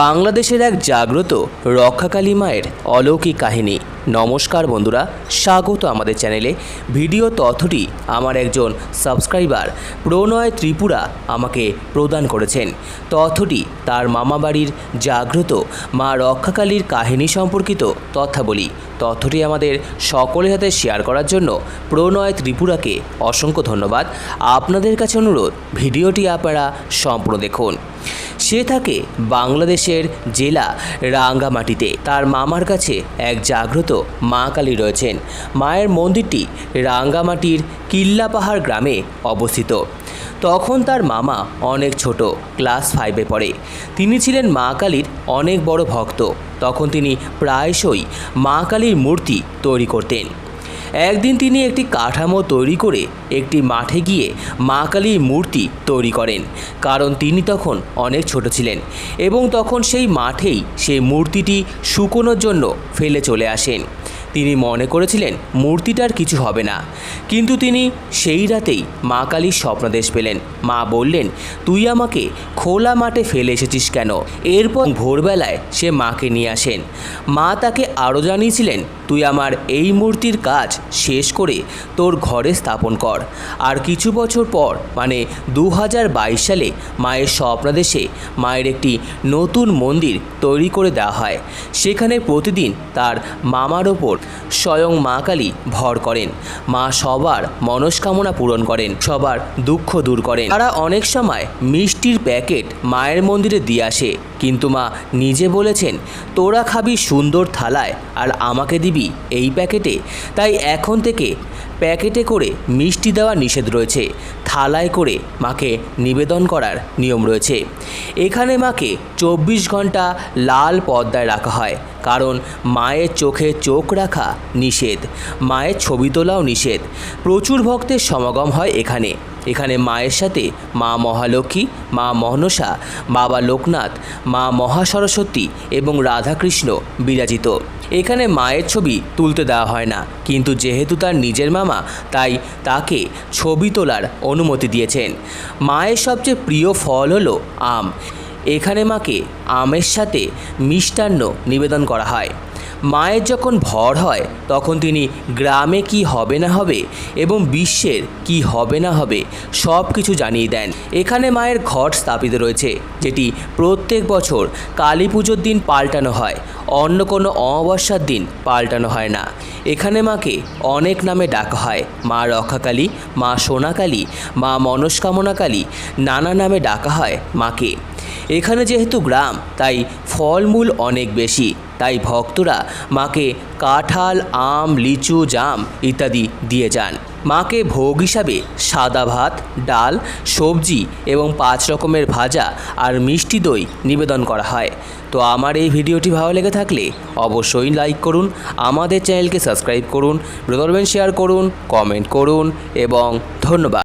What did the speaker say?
বাংলাদেশের এক জাগ্রত রক্ষাকালী মায়ের অলৌকিক কাহিনী। নমস্কার বন্ধুরা, স্বাগত আমাদের চ্যানেলে। ভিডিও তথ্যটি আমার একজন সাবস্ক্রাইবার প্রণয় ত্রিপুরা আমাকে প্রদান করেছেন। তথ্যটি তার মামাবাড়ির জাগ্রত মা রক্ষাকালীর কাহিনী সম্পর্কিত তথ্যাবলী। তথ্যটি আমাদের সকলের হাতে শেয়ার করার জন্য প্রণয় ত্রিপুরাকে অসংখ্য ধন্যবাদ। আপনাদের কাছে অনুরোধ, ভিডিওটি আপনারা সম্পূর্ণ দেখুন। সে থাকে বাংলাদেশের জেলা রাঙ্গামাটিতে। তার মামার কাছে এক জাগ্রত মা কালী রয়েছেন। মায়ের মন্দিরটি রাঙ্গামাটির কিল্লাপাহাড় গ্রামে অবস্থিত। তখন তার মামা অনেক ছোট, ক্লাস ফাইভে পড়ে। তিনি ছিলেন মা কালীর অনেক বড় ভক্ত। তখন তিনি প্রায়শই মা কালীর মূর্তি তৈরি করতেন। একদিন তিনি একটি কাঠামো তৈরি করে একটি মাঠে গিয়ে মা কালীর মূর্তি তৈরি করেন। কারণ তিনি তখন অনেক ছোট ছিলেন এবং তখন সেই মাঠেই সেই মূর্তিটি শুকোনোর জন্য ফেলে চলে আসেন। তিনি মনে করেছিলেন, মূর্তিটার কিছু হবে না। কিন্তু তিনি সেই রাতেই মা কালীর স্বপ্নদেশ পেলেন। মা বললেন, তুই আমাকে খোলা মাঠে ফেলে এসেছিস কেন? এরপর ভোরবেলায় সে মাকে নিয়ে আসেন। মা তাকে আরও জানিয়েছিলেন তুই আমার এই মূর্তির কাজ শেষ করে তোর ঘরে স্থাপন কর। আর কিছু বছর পর মানে দু হাজার বাইশ সালে, মায়ের স্বপ্নাদেশে মায়ের একটি নতুন মন্দির তৈরি করে দেওয়া হয়। সেখানে প্রতিদিন তার মামার ওপর স্বয়ং মা কালী ভর করেন। মা সবার মনস্কামনা পূরণ করেন, সবার দুঃখ দূর করেন। তারা অনেক সময় মিষ্টির প্যাকেট মায়ের মন্দিরে দিয়ে আসে। কিন্তু মা নিজে বলেছেন, তোরা খাবি সুন্দর থালায় আর আমাকে দিবি এই প্যাকেটে। তাই এখন থেকে প্যাকেটে করে মিষ্টি দেওয়া নিষেধ রয়েছে। থালায় করে মাকে নিবেদন করার নিয়ম রয়েছে। এখানে মাকে চব্বিশ ঘণ্টা লাল পর্দায় রাখা হয়, কারণ মায়ের চোখে চোখ রাখা নিষেধ। মায়ের ছবি তোলাও নিষেধ। প্রচুর ভক্তের সমাগম হয় এখানে। এখানে মায়ের সাথে মা মহালক্ষ্মী, মা মহনসা বাবা লোকনাথ, মা মহাসরস্বতী এবং রাধাকৃষ্ণ বিরাজিত। এখানে মায়ের ছবি তুলতে দেওয়া হয় না, কিন্তু যেহেতু তার নিজের মামা, তাই তাকে ছবি তোলার অনুমতি দিয়েছেন। মায়ের সবচেয়ে প্রিয় ফল হলো আম। এখানে মাকে আমের সাথে মিষ্টান্ন নিবেদন করা হয়। মায়ের যখন ভর হয়, তখন তিনি গ্রামে কি হবে না হবে এবং বিশ্বের কি হবে না হবে সব কিছু জানিয়ে দেন। এখানে মায়ের ঘট স্থাপিত রয়েছে, যেটি প্রত্যেক বছর কালী পুজোর দিন পাল্টানো হয়, অন্য কোনো অমাবস্যার দিন পাল্টানো হয় না। এখানে মাকে অনেক নামে ডাকা হয়, মা রক্ষাকালী, মা সোনাকালী, মা মনস্কামনাকালী, নানা নামে ডাকা হয় মাকে। এখানে যেহেতু গ্রাম, তাই ফলমূল অনেক বেশি। তাই ভক্তরা মাকে কাঁঠাল, আম, লিচু, জাম ইত্যাদি দিয়ে যান। মাকে ভোগ হিসাবে সাদা ভাত, ডাল, সবজি এবং পাঁচ রকমের ভাজা আর মিষ্টি দই নিবেদন করা হয়। তো আমার এই ভিডিওটি ভালো লেগে থাকলে অবশ্যই লাইক করুন, আমাদের চ্যানেলকে সাবস্ক্রাইব করুন করবেন শেয়ার করুন, কমেন্ট করুন এবং ধন্যবাদ।